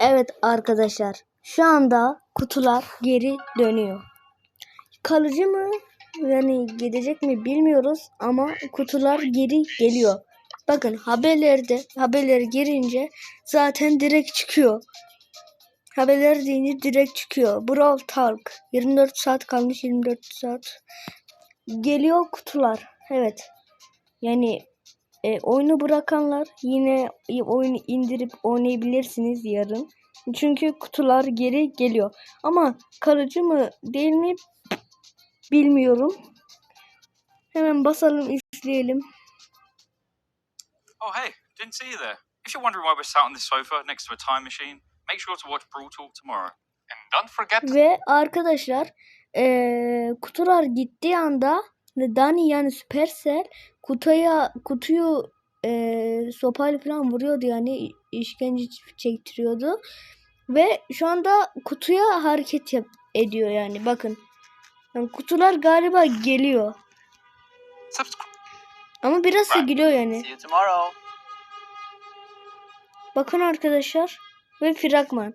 Evet arkadaşlar şu anda kutular geri dönüyor. Kalıcı mı yani gidecek mi bilmiyoruz ama kutular geri geliyor. Bakın haberlerde haberler girince zaten direkt çıkıyor. Haberler deyince direkt çıkıyor. Brawl Talk 24 saat kalmış 24 saat. Geliyor kutular. Evet. Yani e, oyunu bırakanlar yine e, oyunu indirip oynayabilirsiniz yarın. Çünkü kutular geri geliyor. Ama kalıcı mı değil mi bilmiyorum. Hemen basalım izleyelim. Oh, hey, didn't see you there. If you're wondering why we're sat on this sofa next to a time machine, make sure to watch Brawl Talk tomorrow. And don't forget Ve arkadaşlar eee, kutular gittiği anda Dani yani Supercell kutuya kutuyu eee sopayla falan vuruyordu yani işkence çektiriyordu. Ve şu anda kutuya hareket yap ediyor yani bakın. Yani kutular galiba geliyor. Ama biraz da gülüyor yani. Bakın arkadaşlar ve fragman.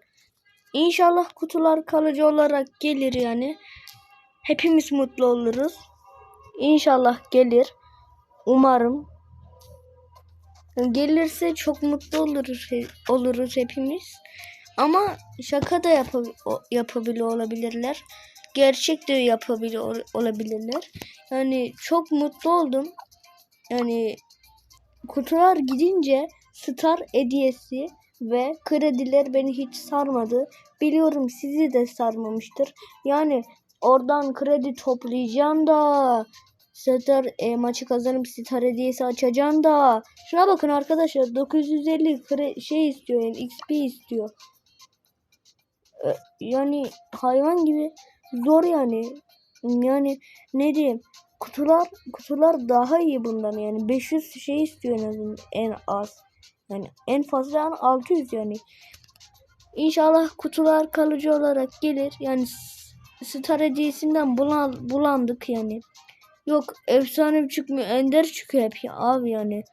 İnşallah kutular kalıcı olarak gelir yani. Hepimiz mutlu oluruz. İnşallah gelir. Umarım. Gelirse çok mutlu oluruz oluruz hepimiz. Ama şaka da yapabil yapabilir olabilirler. Gerçek de yapabilir ol- olabilirler. Yani çok mutlu oldum. Yani kutular gidince star hediyesi ve krediler beni hiç sarmadı. Biliyorum sizi de sarmamıştır. Yani oradan kredi toplayacağım da star e, maçı kazanıp star hediyesi açacağım da. Şuna bakın arkadaşlar 950 kre- şey istiyor yani XP istiyor. E, yani hayvan gibi zor yani. Yani ne diyeyim? Kutular kutular daha iyi bundan yani 500 şey istiyor en azından en az. Yani en fazla yani 600 yani. İnşallah kutular kalıcı olarak gelir. Yani star hediyesinden bulan, bulandık yani. Yok efsane çıkmıyor. Ender çıkıyor hep ya abi yani.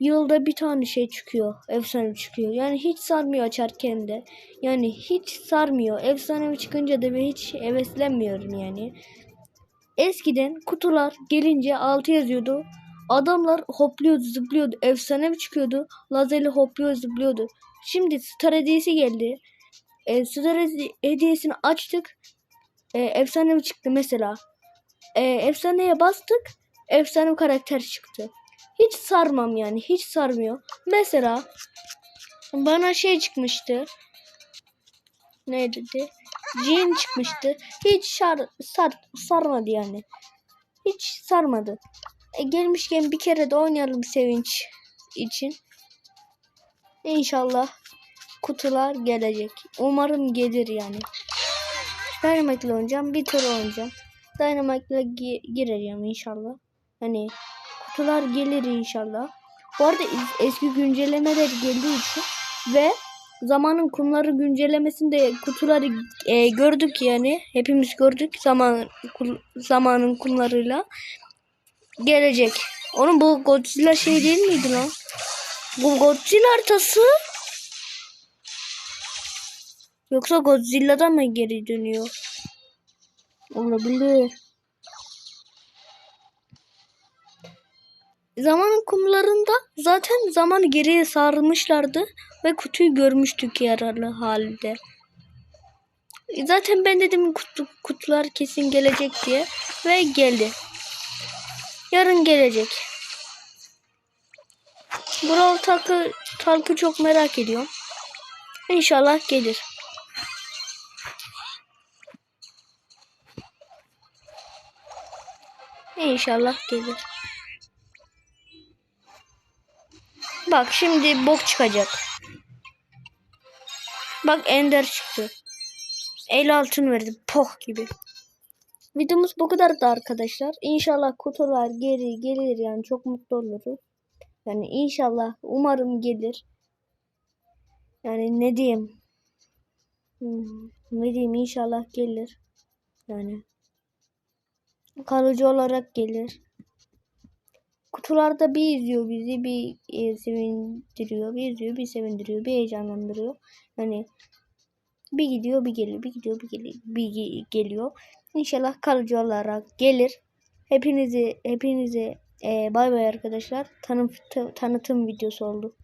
Yılda bir tane şey çıkıyor. Efsane çıkıyor. Yani hiç sarmıyor açarken de. Yani hiç sarmıyor. Efsane çıkınca da ben hiç heveslenmiyorum yani. Eskiden kutular gelince altı yazıyordu. Adamlar hopluyordu, zıplıyordu. Efsane çıkıyordu? Lazerle hopluyor, zıplıyordu. Şimdi star hediyesi geldi. E, star hedi- hediyesini açtık. E, efsane çıktı mesela? E, efsaneye bastık. Efsane karakter çıktı. Hiç sarmam yani. Hiç sarmıyor. Mesela bana şey çıkmıştı. Neydi? Jean çıkmıştı. Hiç şar, sar, sarmadı yani. Hiç sarmadı. E, gelmişken bir kere de oynayalım sevinç için. İnşallah kutular gelecek. Umarım gelir yani. Dynamite'le oynayacağım. Bir tur oynayacağım. Dynamite'le gi- gireceğim inşallah. Hani kutular gelir inşallah. Bu arada es- eski güncellemeler geldiği için ve zamanın kumları güncellemesinde kutuları e, gördük yani. Hepimiz gördük zaman kul- zamanın kumlarıyla gelecek. Onun bu Godzilla şey değil miydi lan? Bu Godzilla haritası. Yoksa Godzilla'dan mı geri dönüyor? Olabilir. Zamanın kumlarında zaten zamanı geriye sarmışlardı ve kutuyu görmüştük yaralı halde. Zaten ben dedim kutu, kutular kesin gelecek diye ve geldi. Yarın gelecek. Brawl Talk'ı Talk'ı çok merak ediyorum. İnşallah gelir. İnşallah gelir. Bak şimdi bok çıkacak. Bak Ender çıktı. El altın verdi. Poh gibi. Videomuz bu kadar da arkadaşlar. İnşallah kutular geri gelir yani çok mutlu oluruz. Yani inşallah umarım gelir. Yani ne diyeyim? Hmm, ne diyeyim inşallah gelir. Yani kalıcı olarak gelir. kutularda bir izliyor bizi, bir e, sevindiriyor, bir izliyor, bir sevindiriyor, bir heyecanlandırıyor. Yani bir gidiyor, bir geliyor, bir gidiyor, bir geliyor, bir ge- geliyor. İnşallah kalıcı olarak gelir. Hepinizi hepinize e, bay bay arkadaşlar. Tanım, tanıtım videosu oldu.